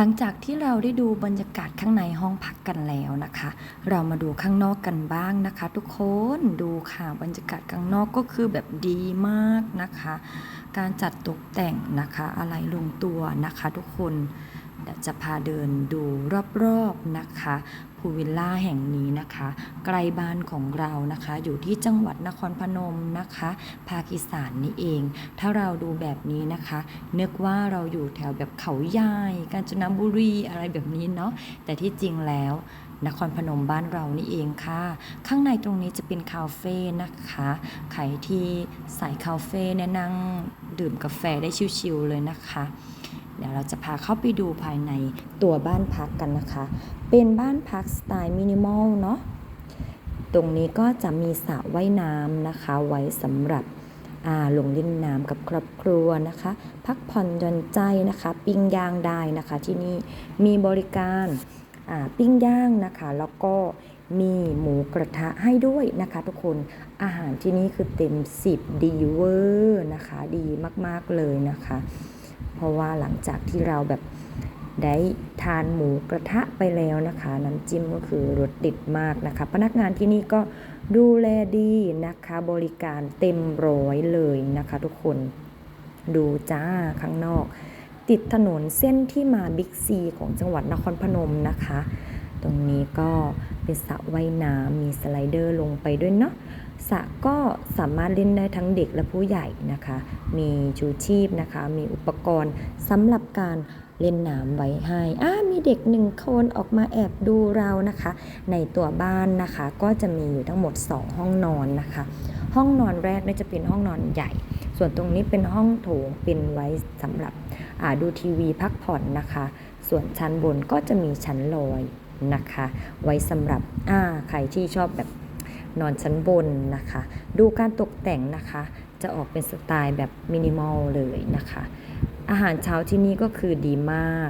หลังจากที่เราได้ดูบรรยากาศข้างในห้องพักกันแล้วนะคะ เรามาดูข้างนอกกันบ้างนะคะ ทุกคนดูค่ะบรรยากาศข้างนอกก็คือแบบดีมากนะคะ การจัดตกแต่งนะคะอะไรลงตัวนะคะ ทุกคน จะพาเดินดูรอบๆนะคะภูวิลล่าแห่งนี้นะคะ ไกลบ้านของเรานะคะ อยู่ที่จังหวัดนครพนมนะคะ ภาคอีสานนี่เอง ถ้าเราดูแบบนี้นะคะ นึกว่าเราอยู่แถวแบบเขาใหญ่กาญจนบุรีอะไรแบบนี้เนาะแต่ที่จริงแล้วนครพนมบ้านเรานี่เองค่ะ ข้างในตรงนี้จะเป็นคาเฟ่นะคะใครที่สายคาเฟ่เนี่ยนั่งดื่มกาแฟได้ชิวๆเลยนะคะ เดี๋ยวเราจะพาเข้าไปดูภายในตัวบ้านพักกันนะคะ เป็นบ้านพักสไตล์มินิมอลเนาะตรงนี้ก็จะมีสระว่ายน้ำนะคะ ไว้สำหรับอ่าลงเล่นน้ำกับครอบครัวนะคะ พักผ่อนหย่อนใจนะคะ ปิ้งย่างได้นะคะ ที่นี่มีบริการปิ้งย่างนะคะ แล้วก็มีหมูกระทะให้ด้วยนะคะ ทุกคนอาหารที่นี่คือเต็ม 10 ดีเวอร์นะคะ ดีมาก ๆ เลยนะคะ เพราะว่าหลังจากที่เราแบบได้ทานหมูกระทะไปแล้วนะคะ น้ำจิ้มก็คือรสติดมากนะคะ พนักงานที่นี่ก็ดูแลดีนะคะ บริการเต็มร้อยเลยนะคะ ทุกคนดูจ้าข้างนอก ติดถนนเส้นที่มาบิ๊กซีของจังหวัดนครพนมนะคะ ตรงนี้ก็เป็นสระว่ายน้ำมีสไลเดอร์ลงไปด้วยเนาะ สระก็สามารถเล่นได้ทั้งเด็กและผู้ใหญ่นะคะ มีชูชีพนะคะ มีอุปกรณ์สำหรับการเล่นน้ำไว้ให้อ่ามีเด็กหนึ่งคนออกมาแอบดูเรานะคะ ในตัวบ้านนะคะ ก็จะมีอยู่ทั้งหมด 2 ห้องนอนนะคะ ห้องนอนแรกเนี่ยจะเป็นห้องนอนใหญ่ ส่วนตรงนี้เป็นห้องโถงเป็นไว้สำหรับดูทีวีพักผ่อนนะคะ ส่วนชั้นบนก็จะมีชั้นลอยนะคะ ไว้สำหรับอ่าใครที่ชอบแบบ นอนชั้นบนนะคะ ดูการตกแต่งนะคะ จะออกเป็นสไตล์แบบมินิมอลเลยนะคะ อาหารเช้าที่นี่ก็คือดีมาก